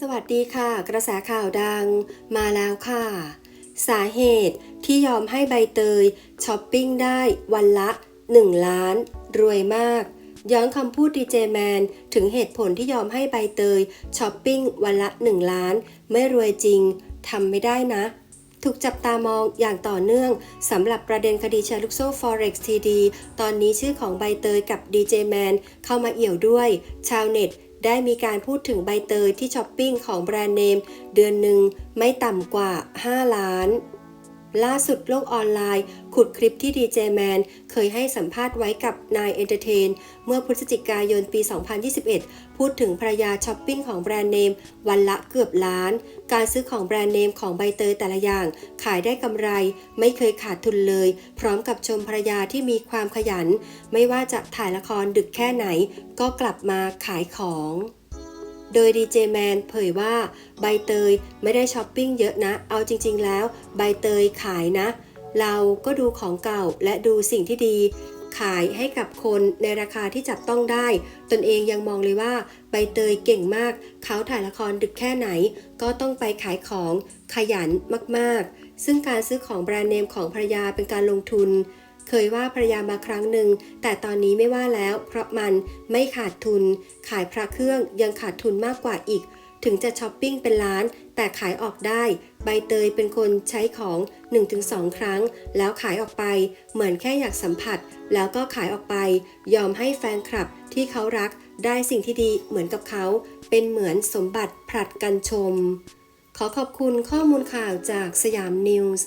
สวัสดีค่ะ กระแสข่าวดังมาแล้วค่ะ สาเหตุที่ยอมให้ใบเตยช้อปปิ้งได้วันละ 1 ล้าน รวยมาก ย้อนคำพูดดีเจแมนถึงเหตุผลที่ยอมให้ใบเตยช้อปปิ้งวันละ 1 ล้าน ไม่รวยจริงทำไม่ได้นะถูกจับตามองอย่างต่อเนื่องสำหรับประเด็นคดีแชร์ลูกโซ่ Forex TD ตอนนี้ชื่อของใบเตยกับ DJ Man เข้ามาเอี่ยวด้วย ชาวเน็ต ได้มีการพูดถึงใบเตยที่ช้อปปิ้งของแบรนด์เนม เดือนหนึ่งไม่ต่ำกว่า 5 ล้าน ล่าสุดโลกออนไลน์ ขุดคลิปที่ดีเจแมนเคยให้สัมภาษณ์ไว้กับนายเอนเตอร์เทน เมื่อพฤศจิกายนปี 2021 พูดถึงภรรยาช้อปปิ้งของแบรนด์เนม วันละเกือบล้าน การซื้อของแบรนด์เนมของใบเตยแต่ละอย่าง ขายได้กำไร ไม่เคยขาดทุนเลย พร้อมกับชมภรรยาที่มีความขยัน ไม่ว่าจะถ่ายละครดึกแค่ไหน ก็กลับมาขายของ โดยดีเจแมนเผยว่าใบเตยไม่ได้ช้อปปิ้งเยอะนะ เอาจริง ๆ แล้ว ใบเตยขายนะ เราก็ดูของเก่าและดูสิ่งที่ดี ขายให้กับคนในราคาที่จับต้องได้ ตนเองยังมองเลยว่า ใบเตยเก่งมาก เขาถ่ายละครดึกแค่ไหน ก็ต้องไปขายของขยันมากๆ ซึ่งการซื้อของแบรนด์เนมของภรรยาเป็นการลงทุน เคยว่าภรรยามาครั้งหนึ่ง แต่ตอนนี้ไม่ว่าแล้ว เพราะมันไม่ขาดทุน ขายพระเครื่องยังขาดทุนมากกว่าอีก ถึงจะช้อปปิ้งเป็นล้าน แต่ขายออกได้ ใบเตยเป็นคนใช้ของ 1-2 ครั้ง แล้วขายออกไป เหมือนแค่อยากสัมผัส แล้วก็ขายออกไป ยอมให้แฟนคลับที่เขารักได้สิ่งที่ดีเหมือนกับเขา เป็นเหมือนสมบัติผลัดกันชม ขอขอบคุณข้อมูลข่าวจากสยามนิวส์